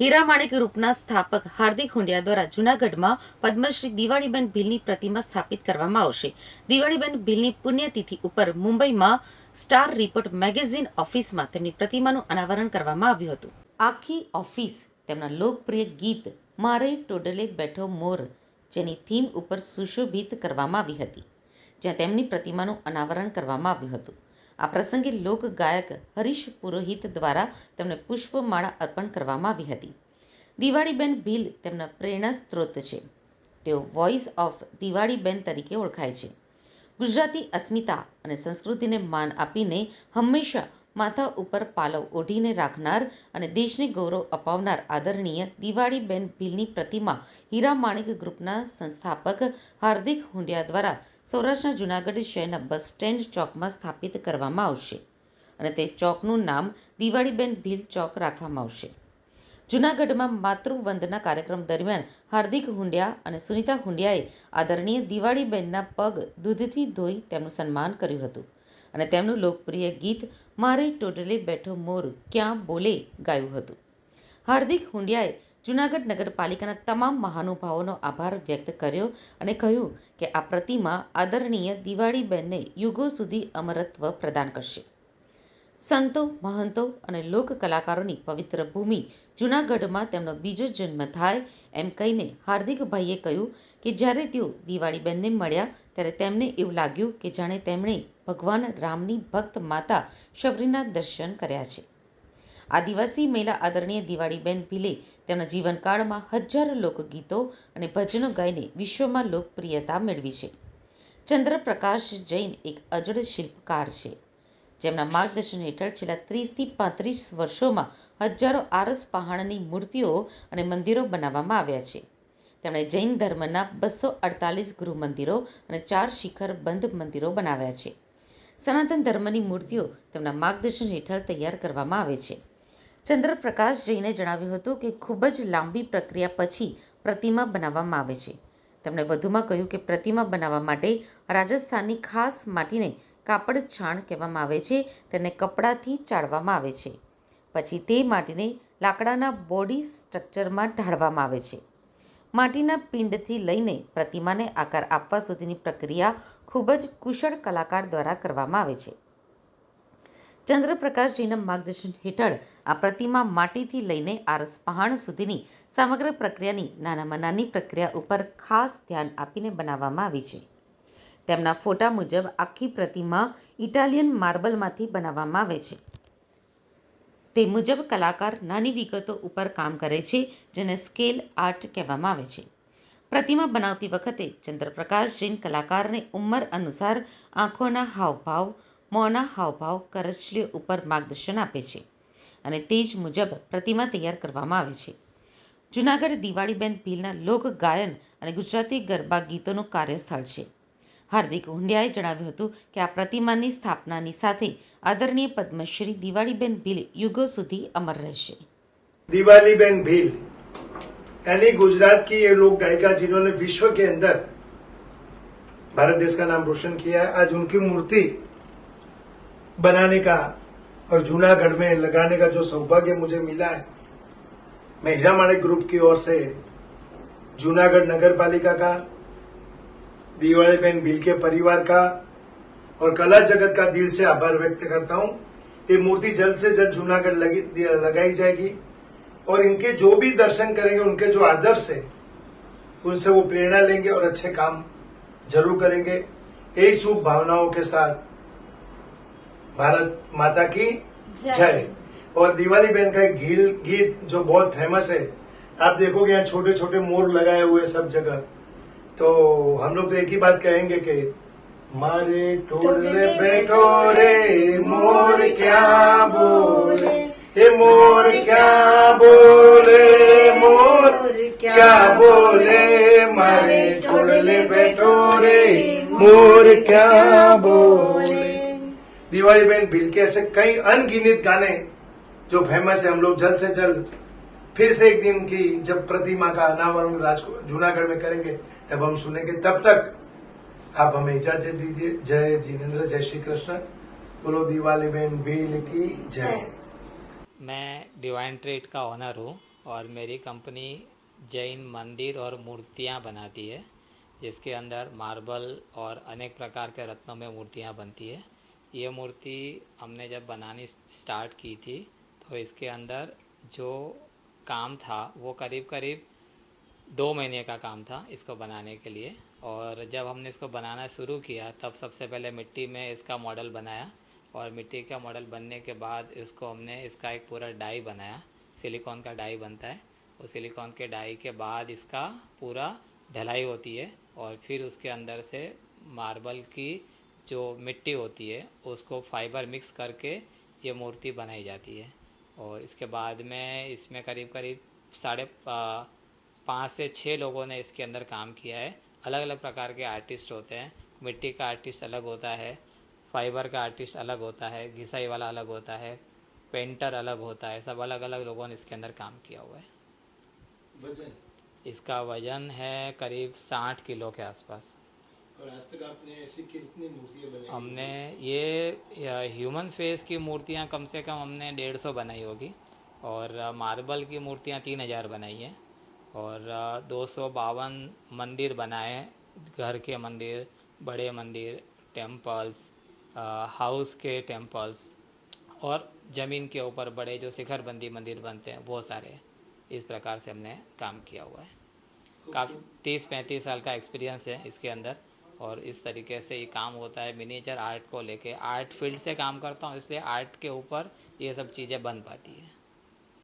હીરામાણિક ગ્રુપના સ્થાપક હાર્દિક હુંડિયા દ્વારા જૂનાગઢમાં પદ્મશ્રી દિવાળીબેન ભીલની પ્રતિમા સ્થાપિત કરવામાં આવશે. દિવાળીબેન ભીલની પુણ્યતિથિ ઉપર મુંબઈમાં સ્ટાર રિપોર્ટ મેગેઝિન ઓફિસમાં તેમની પ્રતિમાનું અનાવરણ કરવામાં આવ્યું હતું. આખી ઓફિસ તેમના લોકપ્રિય ગીત મારે ટોડલે બેઠો મોર જેની થીમ ઉપર સુશોભિત કરવામાં આવી હતી, જ્યાં તેમની પ્રતિમાનું અનાવરણ કરવામાં આવ્યું હતું. આ પ્રસંગે લોક ગાયક હરીશ પુરોહિત દ્વારા તેમને પુષ્પમાળા અર્પણ કરવામાં આવી હતી. દિવાળીબેન ભીલ તેમના પ્રેરણા સ્ત્રોત છે. તેઓ વોઇસ ઓફ દિવાળીબેન તરીકે ઓળખાય છે. ગુજરાતી અસ્મિતા અને સંસ્કૃતિને માન આપીને હંમેશા માથા ઉપર પાલવ ઓઢીને રાખનાર અને દેશને ગૌરવ અપાવનાર આદરણીય દિવાળીબેન ભીલની પ્રતિમા હીરા માણિક ગ્રુપના સંસ્થાપક હાર્દિક હુંડિયા દ્વારા સૌરાષ્ટ્રના જૂનાગઢ શહેરના બસ સ્ટેન્ડ ચોકમાં સ્થાપિત કરવામાં આવશે અને તે ચોકનું નામ દિવાળીબેન ભીલ ચોક રાખવામાં આવશે. જૂનાગઢમાં માતૃવંદના કાર્યક્રમ દરમિયાન હાર્દિક હુંડિયા અને સુનિતા હુંડિયાએ આદરણીય દિવાળીબેનના પગ દૂધથી ધોઈ તેમનું સન્માન કર્યું હતું અને તેમનું લોકપ્રિય ગીત મારે ટોટલે બેઠો મોર ક્યાં બોલે ગાયું હતું. હાર્દિક હુંડિયાએ જૂનાગઢ નગરપાલિકાના તમામ મહાનુભાવોનો આભાર વ્યક્ત કર્યો અને કહ્યું કે આ પ્રતિમા આદરણીય દિવાળીબેનને યુગો સુધી અમરત્વ પ્રદાન કરશે. સંતો, મહંતો અને લોક કલાકારોની પવિત્ર ભૂમિ જૂનાગઢમાં તેમનો બીજો જન્મ થાય એમ કહીને હાર્દિકભાઈએ કહ્યું કે જ્યારે તેઓ દિવાળીબેનને મળ્યા ત્યારે તેમને એવું લાગ્યું કે જાણે તેમણે ભગવાન રામની ભક્ત માતા શબરીના દર્શન કર્યા છે. આદિવાસી મહિલા આદરણીય દિવાળીબેન ભીલે તેમના જીવનકાળમાં હજારો લોકગીતો અને ભજનો ગાઈને વિશ્વમાં લોકપ્રિયતા મેળવી છે. ચંદ્રપ્રકાશ જૈન એક અજડ શિલ્પકાર છે. જેમના માર્ગદર્શન હેઠળ છેલ્લા ત્રીસથી પાંત્રીસ વર્ષોમાં હજારો આરસ પહાણની મૂર્તિઓ અને મંદિરો બનાવવામાં આવ્યા છે. તેમણે જૈન ધર્મના બસો અડતાલીસ ગૃહ મંદિરો અને ચાર શિખર બંધ મંદિરો બનાવ્યા છે. સનાતન ધર્મની મૂર્તિઓ તેમના માર્ગદર્શન હેઠળ તૈયાર કરવામાં આવે છે. ચંદ્રપ્રકાશ જૈને જણાવ્યું હતું કે ખૂબ જ લાંબી પ્રક્રિયા પછી પ્રતિમા બનાવવામાં આવે છે. તેમણે વધુમાં કહ્યું કે પ્રતિમા બનાવવા માટે રાજસ્થાનની ખાસ માટીને કાપડ છાણ કહેવામાં આવે છે, તેને કપડાથી ચાળવામાં આવે છે. પછી તે માટીને લાકડાના બોડી સ્ટ્રક્ચરમાં ઢાળવામાં આવે છે. માટીના પિંડથી લઈને પ્રતિમાને આકાર આપવા સુધીની પ્રક્રિયા ખૂબ જ કુશળ કલાકાર દ્વારા કરવામાં આવે છે. ચંદ્રપ્રકાશજીના માર્ગદર્શન હેઠળ આ પ્રતિમા માટીથી લઈને આરસ પહાણ સુધીની સમગ્ર પ્રક્રિયાની નાનામાં નાની પ્રક્રિયા ઉપર ખાસ ધ્યાન આપીને બનાવવામાં આવી છે. તેમના ફોટા મુજબ આખી પ્રતિમા ઇટાલિયન માર્બલમાંથી બનાવવામાં આવે છે. તે મુજબ કલાકાર નાની વિગતો ઉપર કામ કરે છે, જેને સ્કેલ આર્ટ કહેવામાં આવે છે. પ્રતિમા બનાવતી વખતે ચંદ્રપ્રકાશ જૈન કલાકારને ઉંમર અનુસાર આંખોના હાવભાવ મોંના હાવભાવ કરચલીઓ ઉપર માર્ગદર્શન આપે છે અને તે જ મુજબ પ્રતિમા તૈયાર કરવામાં આવે છે જૂનાગઢ દિવાળીબેન ભીલના લોક ગાયન અને ગુજરાતી ગરબા ગીતોનું કાર્યસ્થળ છે હાર્દિક હુંડિયાએ જણાવ્યું હતું કે આ પ્રતિમાની સ્થાપનાની સાથે આદરણીય પદ્મશ્રી દિવાળીબેન ભીલ યુગો સુધી અમર રહેશે दिवाली बेन भील यानी गुजरात की ये लोक गायिका जिन्होंने विश्व के अंदर भारत देश का नाम रोशन किया है आज उनकी मूर्ति बनाने का और जूनागढ़ में लगाने का जो सौभाग्य मुझे मिला है, मैं हीरा माणिक ग्रुप की ओर से जूनागढ़ नगर पालिका का दिवाली बेन भील के परिवार का और कला जगत का दिल से आभार व्यक्त करता हूँ। ये मूर्ति जल्द से जल्द जूनागढ़ लगी, लगाई जाएगी और इनके जो भी दर्शन करेंगे, उनके जो आदर्श है, उनसे वो प्रेरणा लेंगे और अच्छे काम ज़रूर करेंगे। यही शुभ भावनाओं के साथ भारत माता की जय। और दिवाली बहन का एक गीत गीत जो बहुत फ़ेमस है आप देखोगे यहाँ छोटे छोटे मोर लगाए हुए सब जगह। तो हम लोग तो एक ही बात कहेंगे कि मारे टोले बैठो रे मोर क्या बोले? हे मोर क्या बोले? मोर क्या बोले? मारे टोले बैठो रे मोर क्या बोले? दिवाली बहन भील के ऐसे कई अनगिनित गाने जो फ़ेमस है हम लोग जल्द से जल्द फिर से एक दिन की जब प्रतिमा का अनावरण राजको जूनागढ़ में करेंगे तब हम सुनेंगे। तब तक आप हमें इजाज़त दीजिए। जय जिनेन्द्र जय श्री कृष्ण। बोलो दिवाली बहन भील की जय। मैं डिवाइन ट्रेड का ऑनर हूँ और मेरी कंपनी जैन मंदिर और मूर्तियाँ बनाती है जिसके अंदर मार्बल और अनेक प्रकार के रत्नों में मूर्तियाँ बनती है। ये मूर्ति हमने जब बनानी स्टार्ट की थी तो इसके अंदर जो काम था, वो करीब करीब दो महीने का काम था इसको बनाने के लिए। और जब हमने इसको बनाना शुरू किया, तब सबसे पहले मिट्टी में इसका मॉडल बनाया। और मिट्टी का मॉडल बनने के बाद इसको हमने, इसका एक पूरा डाई बनाया। सिलिकॉन का डाई बनता है। वो सिलिकॉन के डाई के बाद इसका पूरा ढलाई होती है। और फिर उसके अंदर से मार्बल की जो मिट्टी होती है उसको फाइबर मिक्स करके ये मूर्ति बनाई जाती है। और इसके बाद में इसमें करीब करीब साढ़े पाँच से छः लोगों ने इसके अंदर काम किया है। अलग अलग प्रकार के आर्टिस्ट होते हैं। मिट्टी का आर्टिस्ट अलग होता है फाइबर का आर्टिस्ट अलग होता है घिसाई वाला अलग होता है पेंटर अलग होता है सब अलग अलग लोगों ने इसके अंदर काम किया हुआ है। वज़न? इसका वज़न है करीब साठ किलो के आसपास। और आज तक आपने ऐसी कितनी मूर्तियाँ बनाई हमने ये ह्यूमन फेस की मूर्तियाँ कम से कम हमने डेढ़ सौ बनाई होगी। और मार्बल की मूर्तियाँ तीन हज़ार बनाई हैं। और दो सौ बावन मंदिर बनाए हैं। घर के मंदिर बड़े मंदिर टेम्पल्स हाउस के टेम्पल्स और ज़मीन के ऊपर बड़े जो शिखरबंदी मंदिर बनते हैं वो सारे इस प्रकार से हमने काम किया हुआ है। काफ़ी तीस पैंतीस साल का एक्सपीरियंस है इसके अंदर। और इस तरीके से ये काम होता है मिनिएचर आर्ट को लेके आर्ट फील्ड से काम करता हूँ इसलिए आर्ट के ऊपर ये सब चीज़ें बन पाती है